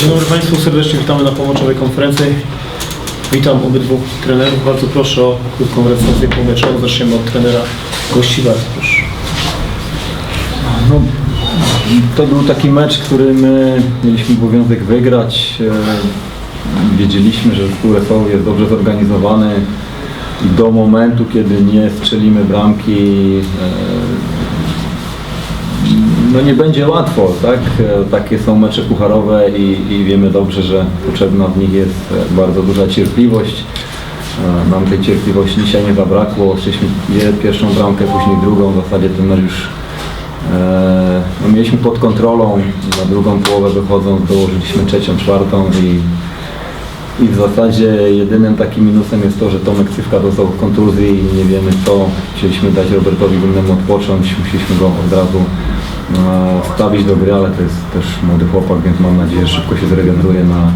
Dzień dobry Państwu, serdecznie witamy na pomoczowej konferencji. Witam obydwu trenerów. Bardzo proszę o krótką recenzję po meczu. Zaczniemy od trenera gości. Bardzo proszę. No, to był taki mecz, który my mieliśmy obowiązek wygrać. E, Wiedzieliśmy, że Resoł jest dobrze zorganizowany i do momentu, kiedy nie strzelimy bramki, e, no nie będzie łatwo, tak? E, Takie są mecze pucharowe i, i wiemy dobrze, że potrzebna w nich jest e, bardzo duża cierpliwość. E, Nam tej cierpliwości dzisiaj nie zabrakło. Strzeliśmy je- pierwszą bramkę, później drugą. W zasadzie ten mecz już no mieliśmy pod kontrolą. Na drugą połowę wychodząc dołożyliśmy trzecią, czwartą i, i w zasadzie jedynym takim minusem jest to, że Tomek Cywka dostał kontuzji i nie wiemy co. Chcieliśmy dać Robertowi Górnemu odpocząć. Musieliśmy go od razu wstawić do gry, ale to jest też młody chłopak, więc mam nadzieję, że szybko się zregeneruje na,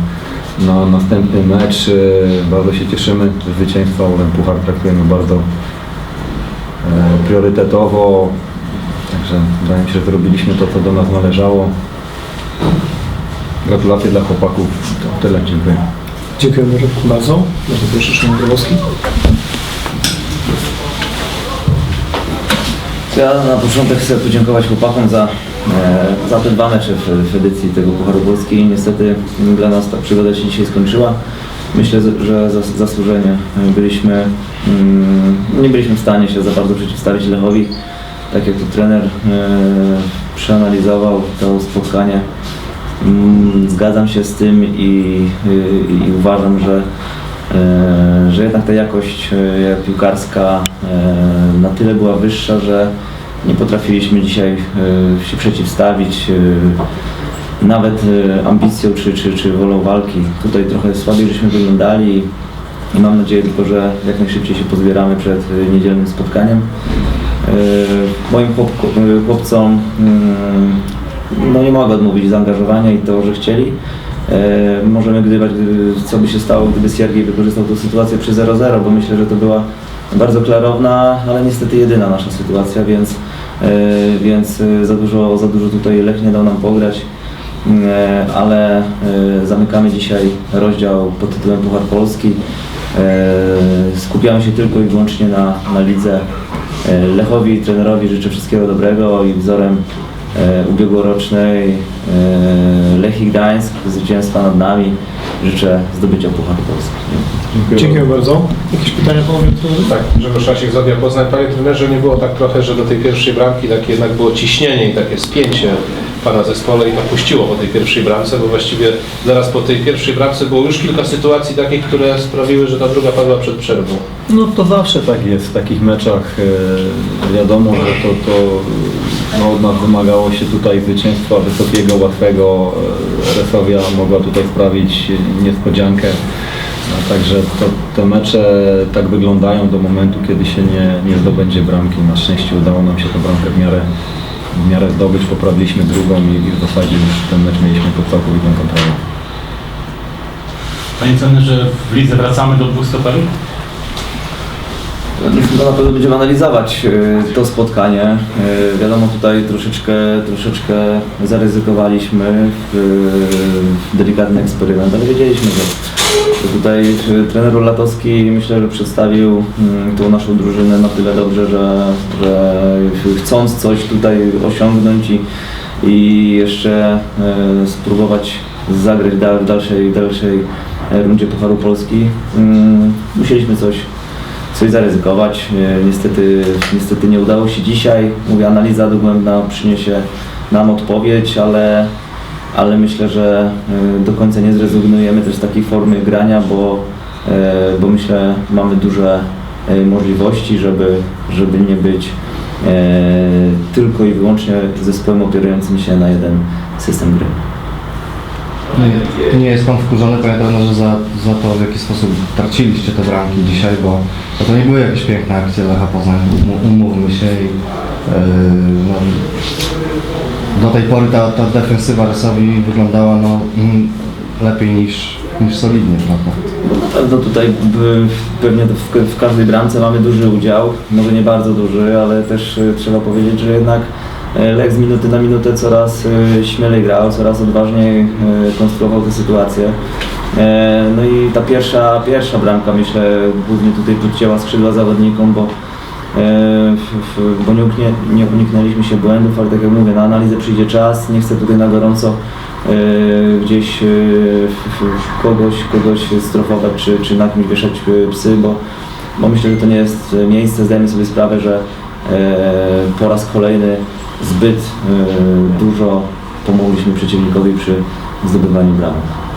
na następny mecz. E, Bardzo się cieszymy ze zwycięstwa, ten puchar traktujemy bardzo e, priorytetowo. Także wydaje mi się, że zrobiliśmy to, co do nas należało. Gratulacje dla chłopaków. To tyle, dziękuję. Dziękujemy bardzo. Bardzo proszę, Szymon Grabowski. Ja na początek chcę podziękować chłopakom za, e, za te dwa mecze w, w edycji tego Pucharu Polski. Niestety dla nas ta przygoda się dzisiaj skończyła. Myślę, że zas, zasłużenie byliśmy, mm, nie byliśmy w stanie się za bardzo przeciwstawić Lechowi. Tak jak tu trener e, przeanalizował to spotkanie, mm, zgadzam się z tym i, i, i uważam, że E, że jednak ta jakość e, piłkarska e, na tyle była wyższa, że nie potrafiliśmy dzisiaj e, się przeciwstawić e, nawet e, ambicją czy, czy, czy wolą walki. Tutaj trochę słabiej żeśmy wyglądali i mam nadzieję tylko, że jak najszybciej się pozbieramy przed e, niedzielnym spotkaniem. E, Moim chłop, e, chłopcom mm, no nie mogę odmówić zaangażowania i to, że chcieli. E, możemy gdybać, gdyby, co by się stało, gdyby Siergiej wykorzystał tę sytuację przy 0-0, bo myślę, że to była bardzo klarowna, ale niestety jedyna nasza sytuacja, więc, e, więc e, za, dużo, za dużo tutaj Lech nie dał nam pograć. Ale zamykamy dzisiaj rozdział pod tytułem Puchar Polski. Skupiamy się tylko i wyłącznie na, na lidze. Lechowi, trenerowi życzę wszystkiego dobrego i wzorem ubiegłorocznej e, Lechii Gdańsk, zwycięstwa nad nami. Życzę zdobycia Pucharu Polski. Dziękuję bardzo. Jakieś pytania panowie trenerzy? Tak, Grzegorz Szasik, Zodiak Poznań. Panie trenerze, nie było tak trochę, że do tej pierwszej bramki takie jednak było ciśnienie i takie spięcie Pana zespole i to puściło po tej pierwszej bramce, bo właściwie zaraz po tej pierwszej bramce było już kilka sytuacji takich, które sprawiły, że ta druga padła przed przerwą. No to zawsze tak jest w takich meczach. E, wiadomo, że to, to no, od nas wymagało się tutaj zwycięstwa wysokiego, łatwego. Resowia mogła tutaj sprawić niespodziankę. No, także to, te mecze tak wyglądają do momentu, kiedy się nie, nie zdobędzie bramki. Na szczęście udało nam się tę bramkę w miarę, w miarę zdobyć, poprawiliśmy drugą i, i w zasadzie już ten mecz mieliśmy pod całkowitą kontrolą. Panie trenerze, w lidze wracamy do dwóch stoperów? No na pewno będziemy analizować e, to spotkanie. E, Wiadomo, tutaj troszeczkę, troszeczkę zaryzykowaliśmy delikatny eksperyment, ale wiedzieliśmy, że, tutaj trener Latowski myślę, że przedstawił mm, tą naszą drużynę na tyle dobrze, że, że chcąc coś tutaj osiągnąć i, i jeszcze e, spróbować zagrać w dalszej, dalszej rundzie Pucharu Polski, mm, musieliśmy coś coś zaryzykować. Niestety, niestety nie udało się dzisiaj. Mówię, analiza dogłębna przyniesie nam odpowiedź, ale, ale myślę, że e, do końca nie zrezygnujemy też z takiej formy grania, bo, e, bo myślę, mamy duże e, możliwości, żeby, żeby nie być tylko i wyłącznie zespołem opierającym się na jeden system gry. Nie, nie jest Pan wkurzony, Panie trenerze, za, za to, w jaki sposób traciliście te bramki dzisiaj, bo, to nie były jakieś piękne akcje Lecha Poznań, um- umówmy się i yy, no, do tej pory ta, ta defensywa Resowi wyglądała no, mm, lepiej niż, niż solidnie, prawda? Na pewno tutaj pewnie w, w każdej bramce mamy duży udział, może nie bardzo duży, ale też e, trzeba powiedzieć, że jednak Lech z minuty na minutę coraz e, śmielej grał, coraz odważniej e, konstruował tę sytuację. E, No i ta pierwsza, pierwsza bramka myślę głównie tutaj podcięła skrzydła zawodnikom, bo, e, bo nie, nie uniknęliśmy się błędów, ale tak jak mówię, na analizę przyjdzie czas, nie chcę tutaj na gorąco e, gdzieś e, kogoś, kogoś strofować czy, czy na kimś wieszać e, psy, bo, bo myślę, że to nie jest e, miejsce. Zdajemy sobie sprawę, że e, po raz kolejny zbyt e, dużo pomogliśmy przeciwnikowi przy zdobywaniu bramek.